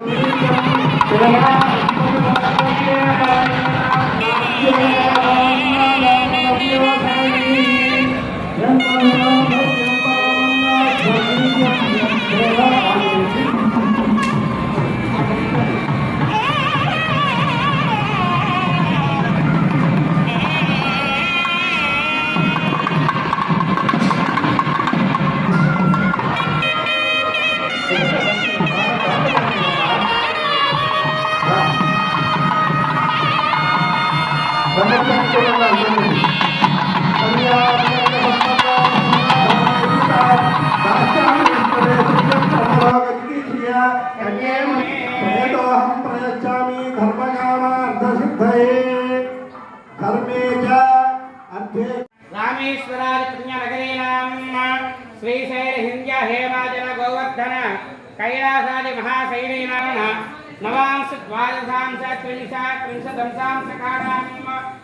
Yeah. కైలాసాది మహాశైలీనాం నవాంశ ద్వాదశాంశ త్రింశ త్రింశదంశాంశకారాం నిరంతరమనుకూలా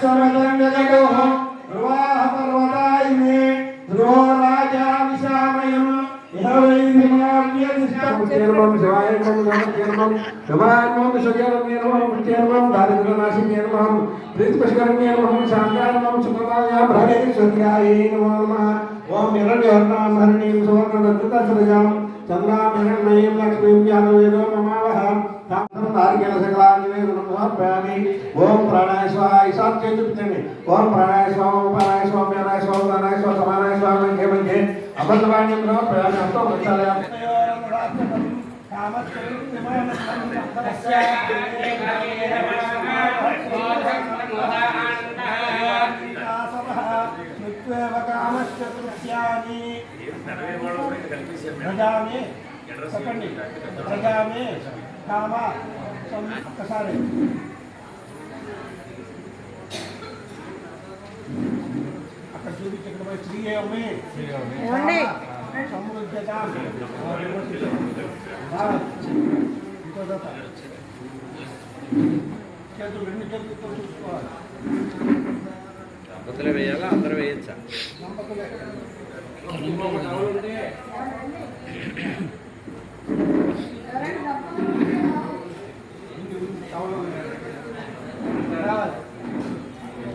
ధ్రువం విశ్వమదం జగదోః ధ్రువాః పర్వతాయిమే ధ్రువో రాజా విశామయం ఇహ why హిమావ్యధిష్ఠం శివాయ నమః శివాయ శరీరం నమః పుత్యేర్మం దారిద్ర్యనాశిన్యే నమః ప్రీతిపశకరణ్యే నమః శాంతాయ సుఖదాయ భ్రమేశ్వర్యాయ నమో నమః ఓం హిరణ్యవర్ణాం హరిణీం సువర్ణరత్నసరజాం చంద్రామిరణయీం లక్ష్మీం యాదవేదో మమావహ తాం నారికేల సకలానివేదనం సమర్పయామి ఓం ప్రాణాయ స్వాహ. ఈశాన్ చేతి పిచ్చండి ఓం ప్రాణాయ స్వాహ ఓం ప్రాణాయ స్వాహ ప్రాణాయ స్వాహ ప్రాణాయ సమానాయ సమర్పయామి ప్రజామే. చెప్పండి. ప్రజామే. కామ సం- ఒక్కసారి. అక్కడ చూపించి ఇక్కడ పోయి శ్రీయమే ఏమండి? సమృద్ధత ఇంకో చేతులు రెండు చేతులతో చూసుకోవాలి. అందరూ వేయాలా? అందరూ వేయచ్చా? నమ్మకలే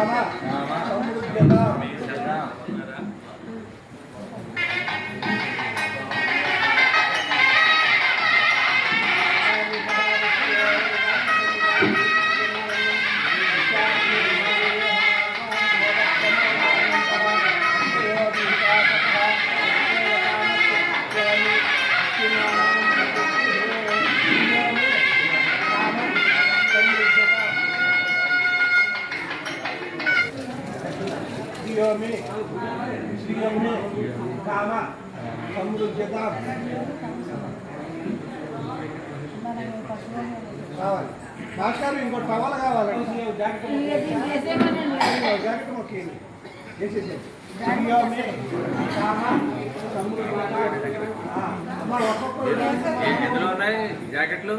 కామ శ్రీయోమి శ్రీయోమి కామ సమృద్ధత కావాలి. మాస్టర్ ఇంకోటి టవల్ కావాలండి జాకెట్ మొక్కి శ్రీయోమి కామ జాకెట్లు?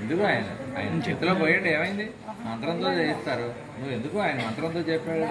ఎందుకు ఆయన? ఆయన చేతిలో పోయండి ఏమైంది? మంత్రంతో చేయిస్తారు. నువ్వు ఎందుకు ఆయన మంత్రంతో చెప్పాడు?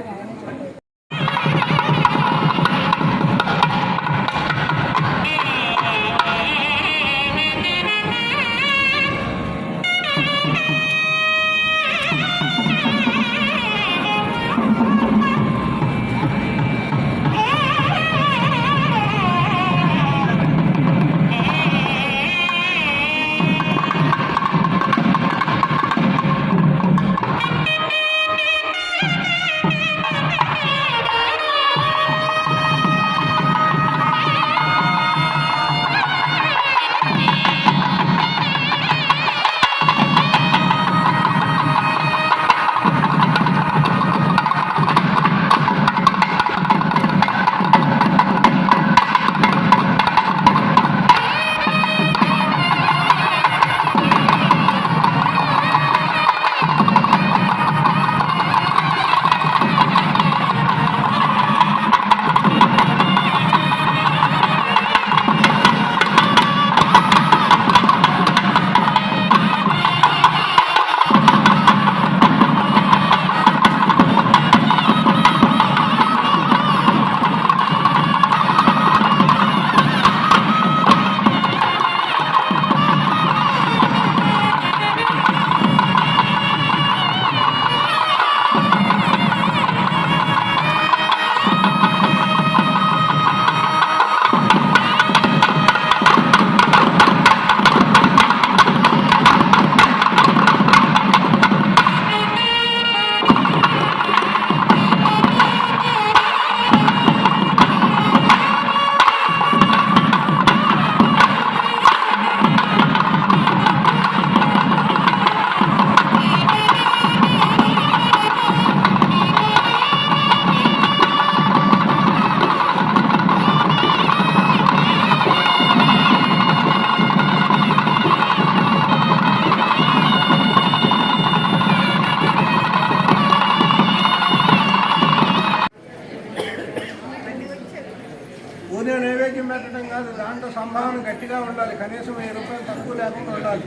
దాంట్లో సంభావన గట్టిగా ఉండాలి. కనీసం వెయ్యి రూపాయలు తక్కువ లేకుండా ఉండాలి.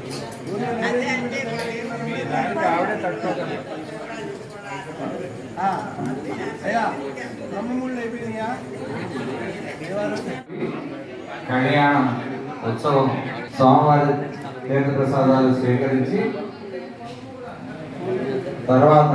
ఆవిడే తక్కువ అయ్యా బ్రహ్మముళ్ళు అయిపోయినాయా కళ్యాణం ఉత్సవం సోమవారి తీర్థప్రసాదాలు స్వీకరించి తర్వాత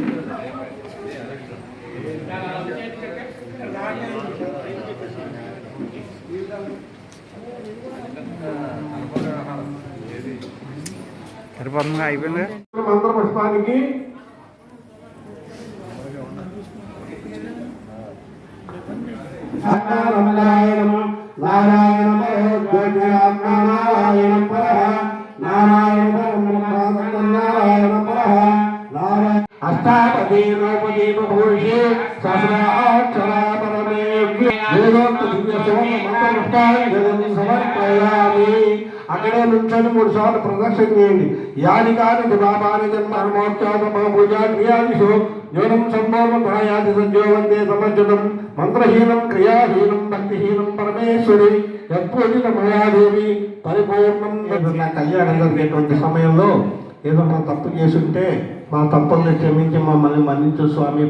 సరిపోతుందా? అయిపోయింది? మంత్ర పుష్పానికి నారాయణ అష్టాపదీ భూషి సహస్రాక్షరా పరమే వేదోక్త దివ్య సమర్పయామి అక్కడే నుంచొని మూడు సార్లు ప్రదక్షిణ చేయండి యాది కాని బాబాని జన్మోత్సవ యోనం సంభోమయాది సంజోవందే సమర్జనం మంత్రహీనం క్రియాహీనం భక్తిహీనం పరమేశ్వరి. ఎప్పుడిన మయాదేవి పరిపూర్ణం నా కళ్యాణం జరిగేటువంటి సమయంలో ఏదో మా తప్పు చేసుంటే మా తప్పుల్ని క్షమించి మమ్మల్ని మన్నించు స్వామి.